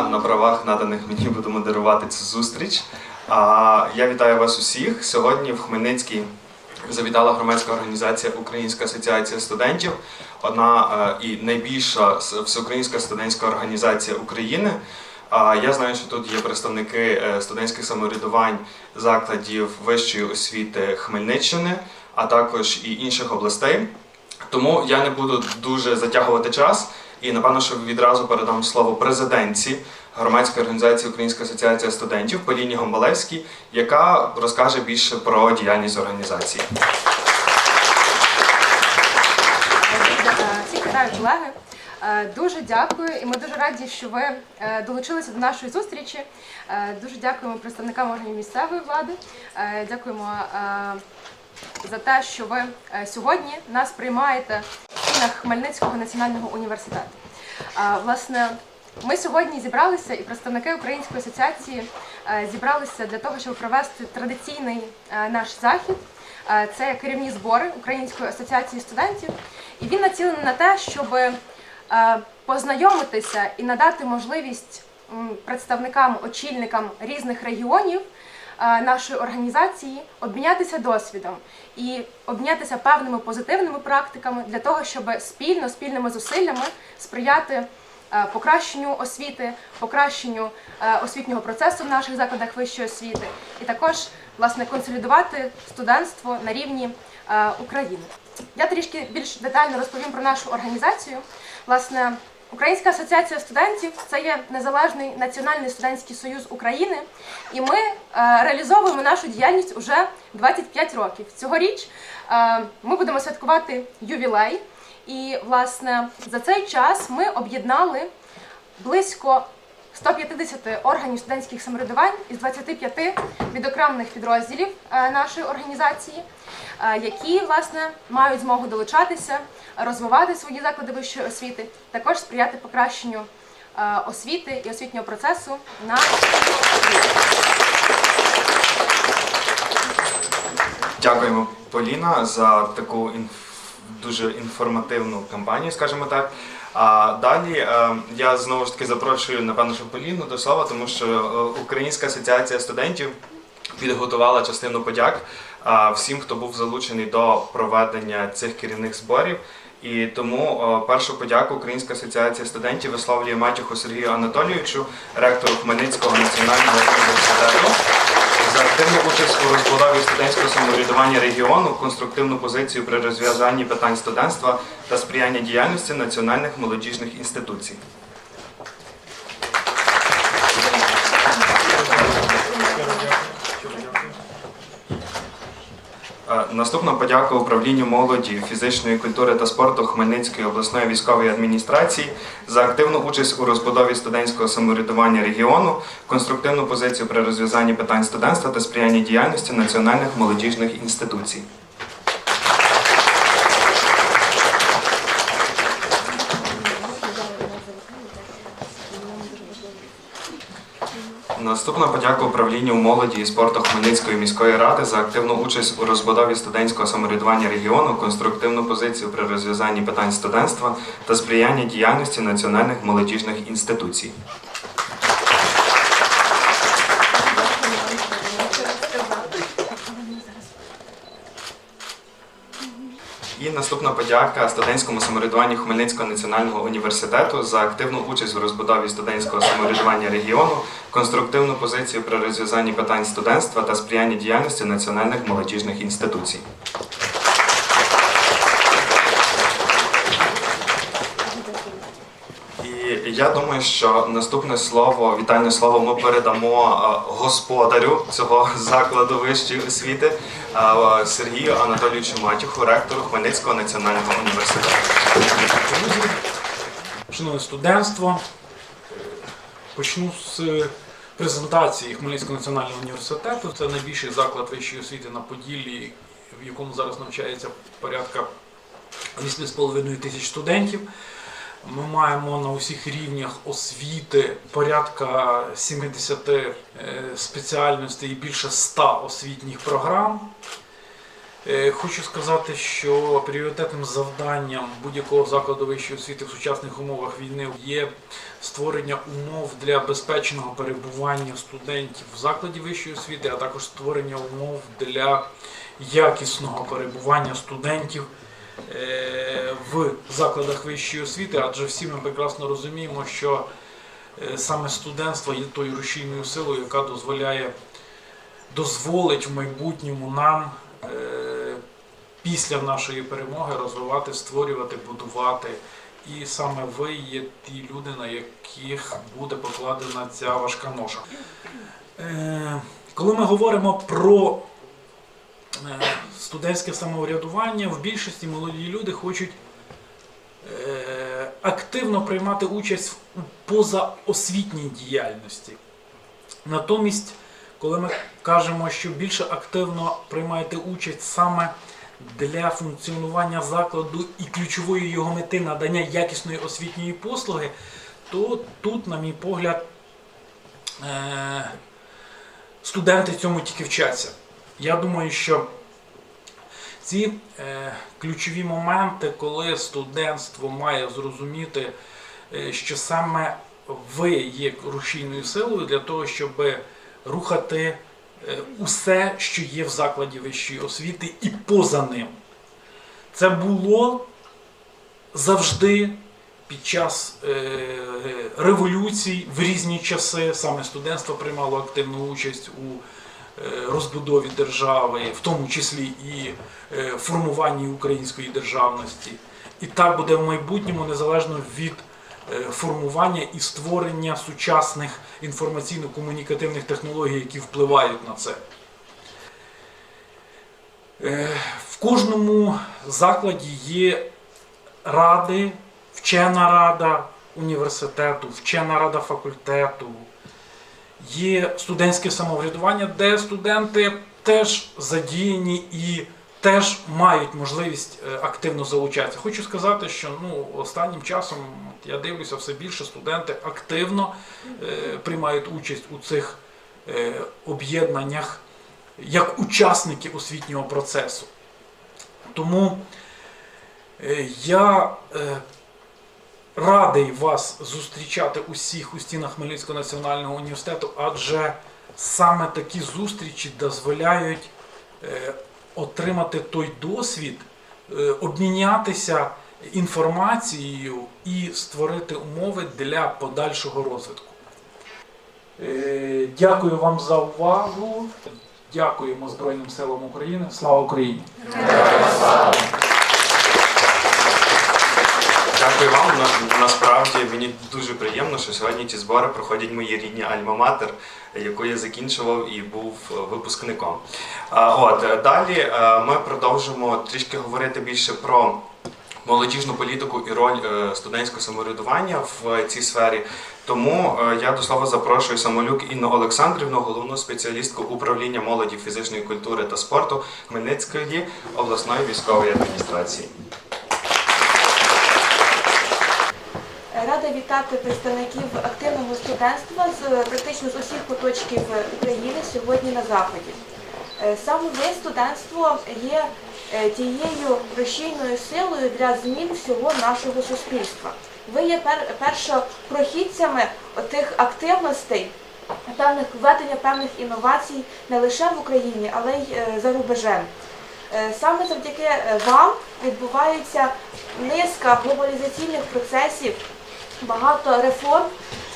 на правах наданих мені буду модерувати цю зустріч. А я вітаю вас усіх. Сьогодні в Хмельницькій завітала громадська організація Українська асоціація студентів, одна е, і найбільша всеукраїнська студентська організація України. Я знаю, що тут є представники е, студентських самоврядувань закладів вищої освіти Хмельниччини, а також і інших областей. Тому я не буду дуже затягувати час і напевно, що відразу передам слово президентці громадської організації Українська асоціація студентів Поліні Гомбалевській, яка розкаже більше про діяльність організації. Всіх вітаю, колеги. Е, Дуже дякую, і ми дуже раді, що ви е, долучилися до нашої зустрічі. Е, Дуже дякуємо представникам органів місцевої влади. Дякуємо за те, що ви сьогодні нас приймаєте стінах Хмельницького національного університету. Власне, ми сьогодні зібралися, і представники Української асоціації е, зібралися для того, щоб провести традиційний е, наш захід. Е, Це керівні збори Української асоціації студентів, і він націлений на те, щоб познайомитися і надати можливість представникам, очільникам різних регіонів нашої організації обмінятися досвідом і обмінятися певними позитивними практиками для того, щоб спільно, спільними зусиллями сприяти е, покращенню освіти, покращенню е, освітнього процесу в наших закладах вищої освіти, і також власне консолідувати студентство на рівні е, України. Я трішки більш детально розповім про нашу організацію. Власне, Українська асоціація студентів це є незалежний національний студентський союз України, і ми е, реалізовуємо нашу діяльність уже 25 років. Цьогоріч е, ми будемо святкувати ювілей, і власне за цей час ми об'єднали близько 150 органів студентських самоврядувань із 25 відокремлених підрозділів е, нашої організації, е, які власне мають змогу долучатися, розвивати свої заклади вищої освіти, також сприяти покращенню е, освіти і освітнього процесу на Дякуємо, Поліна, за таку інф... дуже інформативну кампанію, скажімо так. А далі е, я знову ж таки запрошую напевно, що Поліну до слова, тому що е, Українська асоціація студентів підготувала частину подяк е, всім, хто був залучений до проведення цих керівних зборів. І тому першу подяку Українська асоціація студентів висловлює матюху Сергію Анатолійовичу, ректору Хмельницького національного університету активну участь у розбудові студентського самоврядування регіону, конструктивну позицію при розв'язанні питань студентства та сприяння діяльності національних молодіжних інституцій. Е, Наступна подяка управлінню молоді, фізичної культури та спорту Хмельницької обласної військової адміністрації за активну участь у розбудові студентського самоврядування регіону, конструктивну позицію при розв'язанні питань студентства та сприяння діяльності національних молодіжних інституцій. Наступна подяка управлінню молоді і спорту Хмельницької міської ради за активну участь у розбудові студентського самоврядування регіону, конструктивну позицію при розв'язанні питань студентства та сприяння діяльності національних молодіжних інституцій. Наступна подяка студентському самоврядуванню Хмельницького національного університету за активну участь у розбудові студентського самоврядування регіону, конструктивну позицію при розв'язанні питань студентства та сприяння діяльності національних молодіжних інституцій. І я думаю, що наступне слово, вітальне слово ми передамо е, господарю цього закладу вищої освіти е, Сергію Анатолійовичу Матюху, ректору Хмельницького національного університету. Шановне студентство, почну з презентації Хмельницького національного університету. Це найбільший заклад вищої освіти на Поділлі, в якому зараз навчається порядка 8,5 тисяч студентів. Ми маємо на усіх рівнях освіти порядка 70 е, спеціальностей і більше 100 освітніх програм. Е, Хочу сказати, що пріоритетним завданням будь-якого закладу вищої освіти в сучасних умовах війни є створення умов для безпечного перебування студентів в закладі вищої освіти, а також створення умов для якісного перебування студентів в закладах вищої освіти, адже всі ми прекрасно розуміємо, що е, саме студентство є тою рушійною силою, яка дозволяє дозволить в майбутньому нам е, після нашої перемоги розвивати, створювати, будувати. І саме ви є ті люди, на яких буде покладена ця важка ноша. Е, коли ми говоримо про е, студентське самоврядування, в більшості молоді люди хочуть е, активно приймати участь у позаосвітній діяльності. Натомість, коли ми кажемо, що більше активно приймаєте участь саме для функціонування закладу і ключової його мети надання якісної освітньої послуги, то тут, на мій погляд, е, студенти цьому тільки вчаться. Я думаю, що ці е, ключові моменти, коли студентство має зрозуміти, е, що саме ви є рушійною силою для того, щоб рухати е, усе, що є в закладі вищої освіти, і поза ним. Це було завжди під час е, революцій в різні часи. Саме студентство приймало активну участь у розбудові держави, в тому числі і е, формуванні української державності. І так буде в майбутньому, незалежно від е, формування і створення сучасних інформаційно-комунікативних технологій, які впливають на це. Е, В кожному закладі є ради, вчена рада університету, вчена рада факультету, є студентське самоврядування, де студенти теж задіяні і теж мають можливість е, активно залучатися. Хочу сказати, що ну, останнім часом я дивлюся, все більше студенти активно е, приймають участь у цих е, об'єднаннях як учасники освітнього процесу. Тому е, я е, радий вас зустрічати усіх у стінах Хмельницького національного університету, адже саме такі зустрічі дозволяють е, отримати той досвід, е, обмінятися інформацією і створити умови для подальшого розвитку. Е, Дякую вам за увагу. Дякуємо Збройним силам України. Слава Україні! Дякую вам. На- Насправді мені дуже приємно, що сьогодні ці збори проходять в моїй рідній Альма-Матер, яку я закінчував і був е, випускником. От е, далі е, ми продовжимо трішки говорити більше про. Молодіжну політику і роль студентського самоврядування в цій сфері. Тому я до слова запрошую Самолюк Інну Олександрівну, головну спеціалістку управління молоді, фізичної культури та спорту Хмельницької обласної військової адміністрації. Рада вітати представників активного студентства з практично з усіх куточків України сьогодні на заході. Е, Саме ви, студентство, є е, тією рушійною силою для змін всього нашого суспільства. Ви є пер- першопрохідцями тих активностей, певних введення певних інновацій не лише в Україні, але й е, за рубежем. Саме завдяки вам відбувається низка глобалізаційних процесів, багато реформ,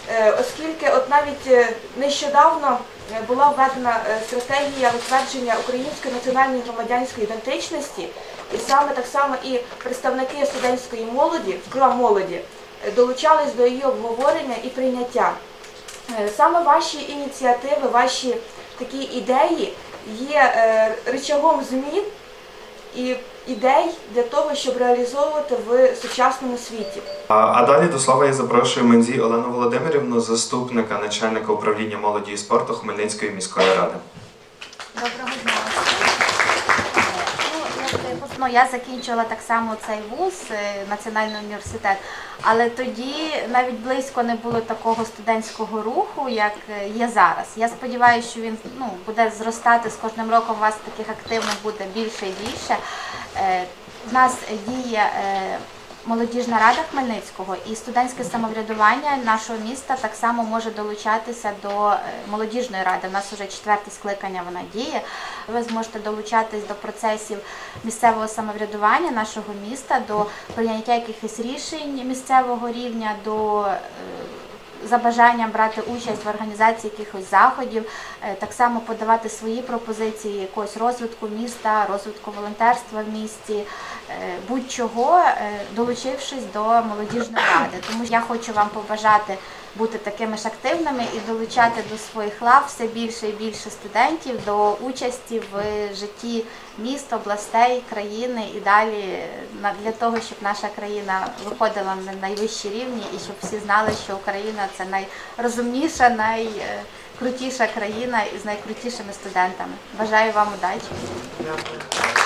е, оскільки от навіть е, нещодавно е, була введена стратегія утвердження української національної громадянської ідентичності, і саме так само і представники студентської молоді, зокрема молоді, долучались до її обговорення і прийняття. Саме ваші ініціативи, ваші такі ідеї є рычагом змін і ідей для того, щоб реалізовувати в сучасному світі. А, а далі до слова я запрошую Мензі Олену Володимирівну, заступника начальника управління молоді і спорту Хмельницької міської ради. Доброго дня. Ну, я закінчила так само цей вуз, е, Національний університет, але тоді навіть близько не було такого студентського руху, як е, є зараз. Я сподіваюся, що він ну, буде зростати з кожним роком. У вас таких активних буде більше і більше. У нас діє е, молодіжна рада Хмельницького і студентське самоврядування нашого міста так само може долучатися до е, молодіжної ради. У нас вже четверте скликання вона діє. Ви зможете долучатись до процесів місцевого самоврядування нашого міста, до прийняття якихось рішень місцевого рівня, до е, за бажанням брати участь в організації якихось заходів, е, так само подавати свої пропозиції якогось розвитку міста, розвитку волонтерства в місті, е, будь-чого, е, долучившись до молодіжної ради. Тому я хочу вам побажати бути такими ж активними і долучати до своїх лав все більше і більше студентів до участі в житті міст, областей, країни і далі для того, щоб наша країна виходила на найвищі рівні і щоб всі знали, що Україна це найрозумніша, найкрутіша країна із найкрутішими студентами. Бажаю вам удачі!